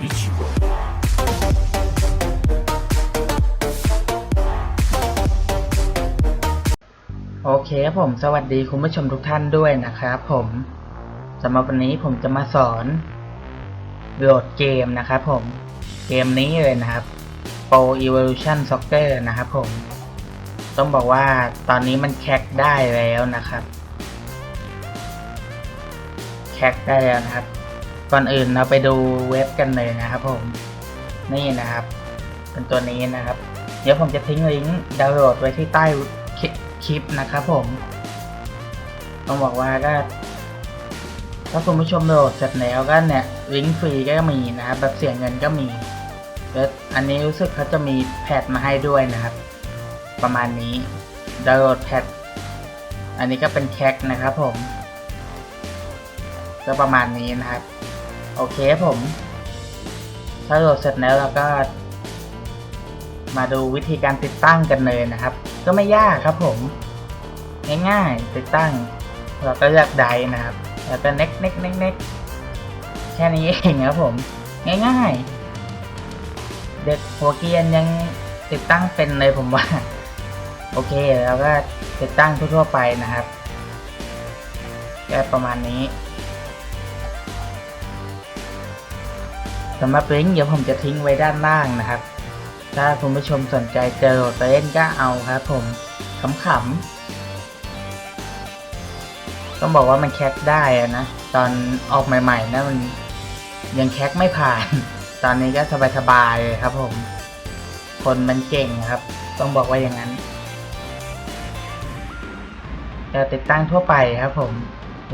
โอเคครับผมสวัสดีคุณผู้ชมทุกท่านด้วยนะครับผมสำหรับวันนี้ผมจะมาสอนโหลดเกมนะครับผมเกมนี้เลยนะครับ Pro Evolution Soccer นะครับผม ต้องบอกว่าตอนนี้มันแคคได้แล้วนะครับ แคคได้แล้วนะครับ ก่อนอื่นเราไปดูเว็บกันเลยนะครับผมนี่นะครับ เป็นตัวนี้นะครับ เดี๋ยวผมจะทิ้งลิงก์ดาวน์โหลดไว้ที่ใต้คลิปนะครับผมต้องบอกว่าก็ถ้าคุณผู้ชมโหลดเสร็จแล้วก็เนี่ยลิงก์ฟรีก็มีนะครับแบบเสียเงินก็มีแล้วอันนี้รู้สึกเขาจะมีแพทมาให้ด้วยนะครับ ประมาณนี้ดาวน์โหลดแพทอันนี้ก็เป็นแคคนะครับผมก็ประมาณนี้นะครับ โอเคผมถ้าโหลดเสร็จแล้วเราก็ มาดูวิธีการติดตั้งกันเลยนะครับ ก็ไม่ยากครับผม ง่ายๆติดตั้ง เราก็เลือกไดนะครับ แล้วก็เน็กเน็กเน็กเน็กแค่นี้เองครับผม ง่ายๆ เด็กหัวเกียนยังติดตั้งเป็นเลยผมว่า โอเคแล้วก็ติดตั้งทั่วๆไปนะครับแค่ประมาณนี้ สำหรับลิงก์เดี๋ยวผมจะทิ้งไว้ด้านล่างนะครับ ถ้าคุณผู้ชมสนใจเจอโหลดไปเล่นก็เอาครับผมขำๆต้องบอกว่ามันแคคได้นะ ตอนออกใหม่ๆนะมันยังแคคไม่ผ่าน ตอนนี้ก็สบายๆเลยครับผม คนมันเก่งครับ ต้องบอกว่าอย่างนั้นจะติดตั้งทั่วไปครับผม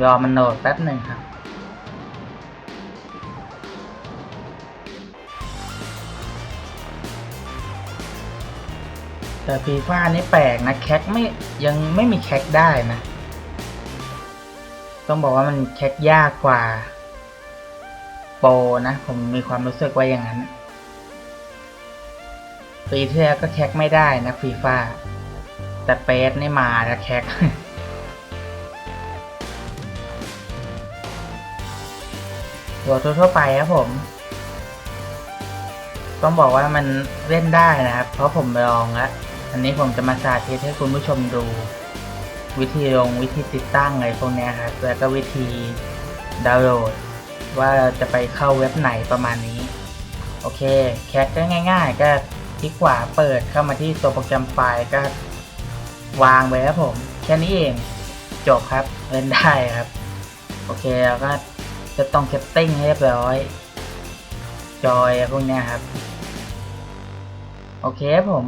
รอมันโหลดแป๊บหนึ่งครับ แต่ฟีฟ่านี่แปลกนะแคคไม่ยังไม่มีแคคได้นะ ต้องบอกว่ามันแคคยากกว่า โปนะ ผมมีความรู้สึกว่าอย่างนั้นปีที่แล้วก็แคคไม่ได้นะฟีฟ่าแต่เปสนี่มาแล้วแคคตัวทั่วไปครับผม ต้องบอกว่ามันเล่นได้นะครับ เพราะผมลองแล้ว อันนี้ผมจะมาสาธิตให้คุณผู้ชมดู วิธีลงวิธีติดตั้งอะไรพวกนี้ครับแล้วก็วิธีดาวน์โหลด ว่าเราจะไปเข้าเว็บไหนประมาณนี้ โอเค แคคก็ง่ายๆ ก็คลิกขวาเปิดเข้ามาที่ตัวโปรแกรมไฟล์ก็ วางไว้ครับผมแค่นี้เองจบครับเล่นได้ครับ โอเคแล้วก็จะต้องเซตติ้งให้เรียบร้อย จอยพวกนี้ครับ โอเคครับผม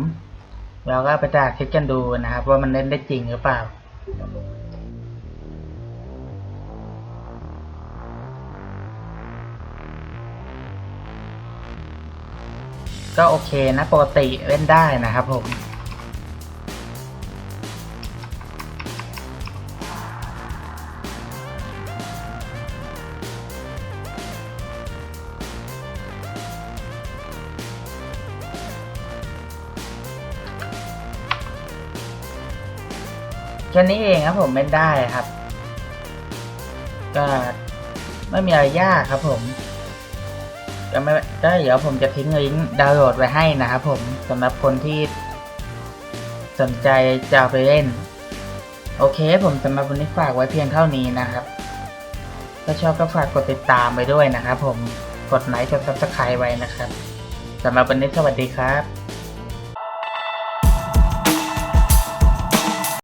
เราก็ไปจากคิดกันดูนะครับ ว่ามันเล่นได้จริงหรือเปล่าก็โอเคนะปกติเล่นได้นะครับผม แค่นี้เองครับผมเล่นได้ครับ ก็ไม่มีอะไรยากครับผมก็ไม่ก็เดี๋ยวผมจะทิ้งลิงก์ดาวน์โหลดไว้ให้นะครับผมสำหรับคนที่สนใจจะเอาไปเล่น โอเค ผมสำหรับวันนี้ฝากไว้เพียงเท่านี้นะครับ ถ้าชอบก็ฝากกดติดตามไปด้วยนะครับผมกดไลค์กดซับสไครต์ไว้นะครับสำหรับวันนี้สวัสดีครับ